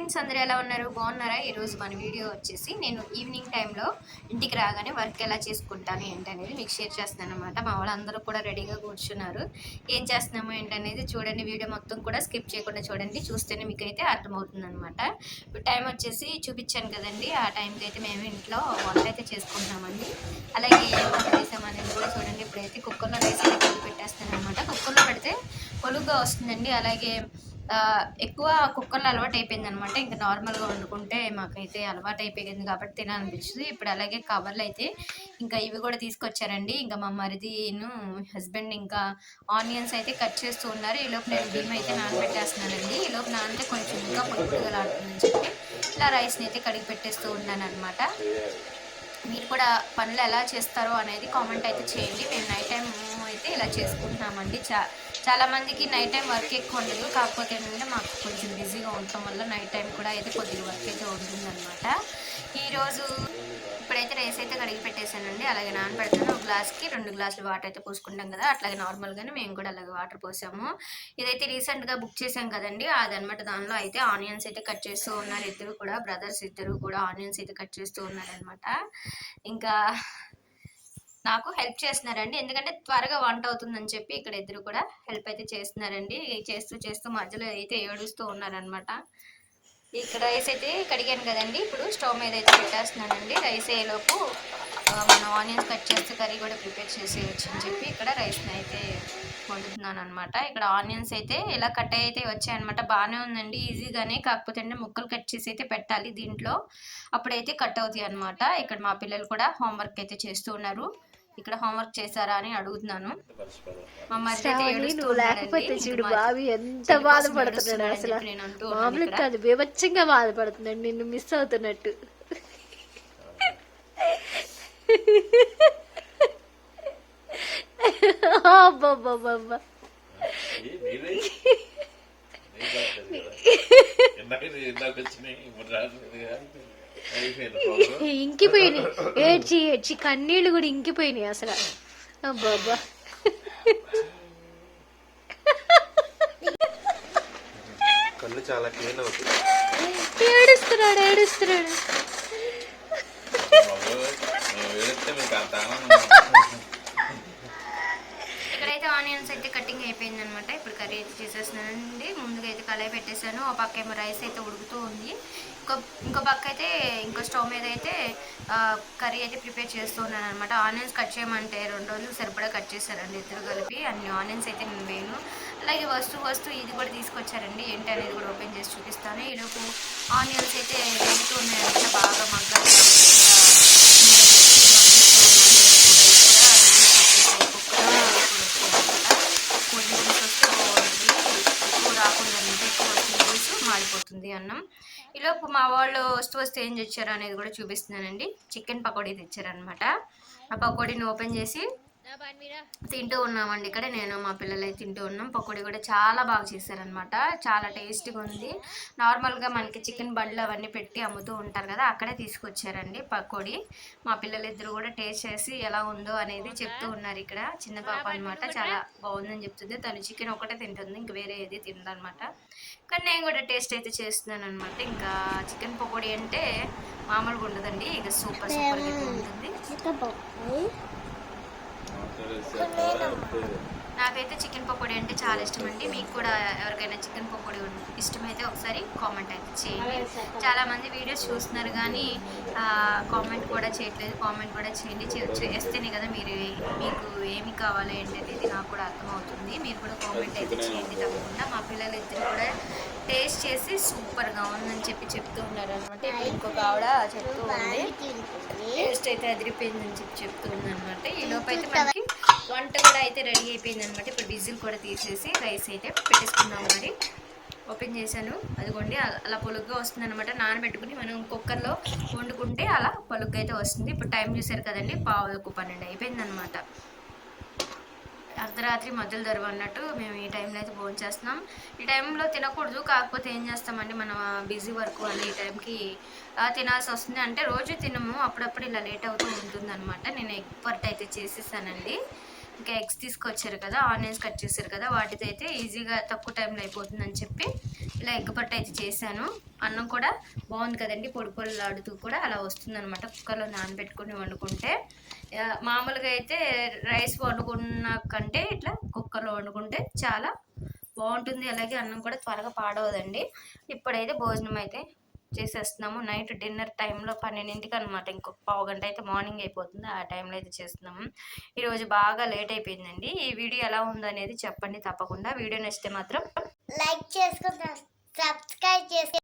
Friends అందరూ ఎలా ఉన్నారు? బాగున్నారా? ఈరోజు మన వీడియో వచ్చేసి నేను ఈవినింగ్ టైంలో ఇంటికి రాగానే వర్క్ ఎలా చేసుకుంటాను ఏంటనేది మీకు షేర్ చేస్తున్నాను అనమాట మా వాళ్ళందరూ కూడా రెడీగా కూర్చున్నారు. ఏం చేస్తున్నాము ఏంటనేది చూడండి. వీడియో మొత్తం కూడా స్కిప్ చేయకుండా చూడండి. చూస్తేనే మీకు అయితే అర్థమవుతుంది అనమాట ఇప్పుడు టైం వచ్చేసి చూపించాను కదండి. ఆ టైంకి అయితే మేము ఇంట్లో వంట అయితే చేసుకుంటామండి అలాగే ఏం వంట చేసామనేది కూడా చూడండి. ఇప్పుడైతే కుక్కర్లో రైస్ అయితే పెట్టేస్తాను అనమాట కుక్కర్లో పెడితే పొలుగ్గా వస్తుందండి. అలాగే ఎక్కువ కుక్కర్లు అలవాటు అయిపోయింది అనమాట ఇంకా నార్మల్గా వండుకుంటే మాకైతే అలవాటు అయిపోయింది కాబట్టి తినాలనిపించింది. ఇప్పుడు అలాగే కవర్లు అయితే ఇంకా ఇవి కూడా తీసుకొచ్చారండి. ఇంకా మా మరిదిను హస్బెండ్ ఇంకా ఆనియన్స్ అయితే కట్ చేస్తూ ఉన్నారు. ఈలోపు నేను బియ్యం అయితే నానబెట్టేస్తున్నానండి. ఈలోపు నానితే కొంచెం ఇంకా పొట్టుదలాడుతుందని చెప్పి ఇలా రైస్ని అయితే కడిగి పెట్టేస్తూ ఉన్నాను అనమాట మీరు కూడా పనులు ఎలా చేస్తారో అనేది కామెంట్ అయితే చేయండి. మేము నైట్ టైం అయితే ఇలా చేసుకుంటున్నామండి. చా చాలా మందికి నైట్ టైం వర్క్ ఎక్కువ ఉండదు. కాకపోతే ఏంటంటే మాకు కొంచెం బిజీగా ఉండటం వల్ల నైట్ టైం కూడా అయితే కొద్దిగా వర్క్ అయితే ఉంటుందన్నమాట. ఈరోజు ఇప్పుడైతే రైస్ అయితే కడిగి పెట్టేశానండి. అలాగే నానబెడతాను. ఒక గ్లాస్కి రెండు గ్లాసులు వాటర్ అయితే పోసుకుంటాం కదా. అట్లాగే నార్మల్గానే మేము కూడా అలాగే వాటర్ పోసాము. ఇదైతే రీసెంట్గా బుక్ చేసాం కదండి. అదనమాట దానిలో అయితే ఆనియన్స్ అయితే కట్ చేస్తూ ఉన్నారు. ఇద్దరు కూడా బ్రదర్స్ ఇద్దరు కూడా ఆనియన్స్ అయితే కట్ చేస్తూ ఉన్నారనమాట ఇంకా నాకు హెల్ప్ చేస్తున్నారండి. ఎందుకంటే త్వరగా వంట అవుతుందని చెప్పి ఇక్కడ ఇద్దరు కూడా హెల్ప్ అయితే చేస్తున్నారండి. చేస్తూ చేస్తూ మధ్యలో అయితే ఏడుస్తూ ఉన్నారనమాట ఇక్కడ రైస్ అయితే కడిగాను కదండి. ఇప్పుడు స్టవ్ మీద అయితే పెట్టేస్తున్నానండి. రైస్ అయ్యేలోపు మనం ఆనియన్స్ కట్ చేస్తే కర్రీ కూడా ప్రిపేర్ చేసేయచ్చు అని చెప్పి ఇక్కడ రైస్ని అయితే వండుతున్నాను అనమాట ఇక్కడ ఆనియన్స్ అయితే ఇలా కట్ అయితే వచ్చాయన్నమాట. బాగానే ఉందండి. ఈజీగానే కాకపోతే అంటే ముక్కలు కట్ చేసి అయితే పెట్టాలి దీంట్లో. అప్పుడైతే కట్ అవుతాయి అనమాట ఇక్కడ మా పిల్లలు కూడా హోంవర్క్ అయితే చేస్తూ ఉన్నారు. ఇక్కడ హోంవర్క్ చేశారా అని అడుగుతున్నాను. మా మరిది. లేకపోతే చూడు ఎంత బాధపడుతున్నాడు అసలు. మామూలు. కాదు బీభత్సంగా నిన్ను మిస్ అవుతున్నట్టు. అబ్బబ్బబ్బబ్బా. ఇంకిపోయినాయి. ఏడ్చి ఏడ్చి కన్నీళ్ళు కూడా ఇంకిపోయినాయి అసలు. అబ్బబ్బా. కళ్ళు చాలా క్లీన్ అవుతుంది. ఏడుస్తున్నాడు ఏడుస్తున్నాడు. ఇక్కడైతే ఆనియన్స్ అయితే కటింగ్ అయిపోయింది అనమాట ఇప్పుడు కర్రీ అయితే చేసేస్తున్నానండి. ముందుగా అయితే కళాయి పెట్టేశాను. ఒక పక్క ఏమో రైస్ అయితే ఉడుకుతూ ఉంది. ఇంకో ఇంకో పక్క అయితే ఇంకో స్టవ్ మీద అయితే కర్రీ అయితే ప్రిపేర్ చేస్తూ ఉన్నాను అనమాట ఆనియన్స్ కట్ చేయమంటే రెండు రోజులు సరిపడా కట్ చేశారండి ఇద్దరు కలిపి. అన్ని ఆనియన్స్ అయితే నేను వేయను. అలాగే వస్తు వస్తువు ఇది కూడా తీసుకొచ్చారండి. ఏంటి అనేది కూడా ఓపెన్ చేసి చూపిస్తాను. ఈలోపు ఆనియన్స్ అయితే వేగుతూ ఉన్నాయన్నమాట. బాగా మగ్గాలి. మాడిపోతుంది అన్నం. ఈలోపు మా వాళ్ళు వస్తూ వస్తే ఏం తెచ్చారు అనేది కూడా చూపిస్తున్నానండి. చికెన్ పకోడీ తెచ్చారనమాట ఆ పకోడీని ఓపెన్ చేసి తింటూ ఉన్నామండి ఇక్కడ. నేను మా పిల్లలు అయితే తింటూ ఉన్నాం. పకోడీ కూడా చాలా బాగా చేశారనమాట చాలా టేస్టీగా ఉంది. నార్మల్గా మనకి చికెన్ బండ్లు అవన్నీ పెట్టి అమ్ముతూ ఉంటారు కదా అక్కడే తీసుకొచ్చారండి పకోడీ. మా పిల్లలు ఇద్దరు కూడా టేస్ట్ చేసి ఎలా ఉందో అనేది చెప్తూ ఉన్నారు ఇక్కడ. చిన్న పాప అనమాట చాలా బాగుందని చెప్తుంది. తను చికెన్ ఒకటే తింటుంది. ఇంక వేరే ఏది తినదనమాట కానీ నేను కూడా టేస్ట్ అయితే చేస్తున్నాను అనమాట ఇంకా చికెన్ పకోడీ అంటే మామూలుగా ఉండదండి. ఇక సూపర్ సూపర్గా ఉంటుంది. నాకైతే చికెన్ పకోడీ అంటే చాలా ఇష్టం అండి మీకు కూడా ఎవరికైనా చికెన్ పకోడీ ఇష్టమైతే ఒకసారి కామెంట్ అయితే చేయండి. చాలా మంది వీడియోస్ చూస్తున్నారు కానీ కామెంట్ కూడా చేయట్లేదు. కామెంట్ కూడా చేయండి. చేస్తేనే కదా మీరు మీకు ఏమి కావాలి ఏంటనేది నాకు కూడా అర్థమవుతుంది. మీరు కూడా కామెంట్ అయితే చేయండి తప్పకుండా. మా పిల్లలు ఇద్దరు కూడా టేస్ట్ చేసి సూపర్గా ఉందని చెప్పి చెప్తూ ఉన్నారు అనమాట ఇప్పుడు ఇంకొక ఆవిడ చెప్తూ ఉంది. టేస్ట్ అయితే అదిరిపోయిందని చెప్పి చెప్తూ ఉందన్నమాట. ఈ లోపైతే మనకి వంట కూడా అయితే రెడీ అయిపోయింది అనమాట ఇప్పుడు విజిల్ కూడా తీసేసి రైస్ అయితే పెట్టేసుకున్నాం మరి. ఓపెన్ చేశాను. అదిగోండి అలా పొలుగ్గా వస్తుంది అనమాట నానబెట్టుకుని మనం కుక్కర్లో వండుకుంటే అలా పొలుగ్గా అయితే వస్తుంది. ఇప్పుడు టైం చూసారు కదండి పావులకు పన్నెండు అయిపోయింది అనమాట అర్ధరాత్రి మధ్యలో దొరవ అన్నట్టు మేము ఈ టైంలో అయితే భోజనం చేస్తున్నాం. ఈ టైంలో తినకూడదు కాకపోతే ఏం చేస్తామండి మనం బిజీ వర్క్ వల్ల ఈ టైంకి తినాల్సి వస్తుంది. అంటే రోజు తినము అప్పుడప్పుడు ఇలా లేట్ అవుతూ ఉంటుంది అనమాట నేను ఎగ్ పర్ట్ అయితే చేసేసానండి. ఇంకా ఎగ్స్ తీసుకొచ్చారు కదా ఆనియన్స్ కట్ చేశారు కదా వాటితో అయితే ఈజీగా తక్కువ టైంలో అయిపోతుందని చెప్పి ఇలా ఎగ్ పట్టు అయితే చేశాను. అన్నం కూడా బాగుంది కదండి పొడి పొడిలాడుతూ కూడా అలా వస్తుందనమాట కుక్కర్లో నానబెట్టుకుని వండుకుంటే. మామూలుగా అయితే రైస్ వండుకున్న కంటే ఇట్లా కుక్కర్లో వండుకుంటే చాలా బాగుంటుంది. అలాగే అన్నం కూడా త్వరగా పాడవదండి. ఇప్పుడైతే భోజనం అయితే చేసేస్తున్నాము. నైట్ డిన్నర్ టైంలో పన్నెండింటికి అనమాట ఇంకొక పావు గంట అయితే మార్నింగ్ అయిపోతుంది. ఆ టైంలో అయితే చేస్తున్నాము. ఈరోజు బాగా లేట్ అయిపోయిందండి. ఈ వీడియో ఎలా ఉందనేది చెప్పండి తప్పకుండా. వీడియో నచ్చితే మాత్రం లైక్ చేసుకుని సబ్స్క్రైబ్ చేసుకో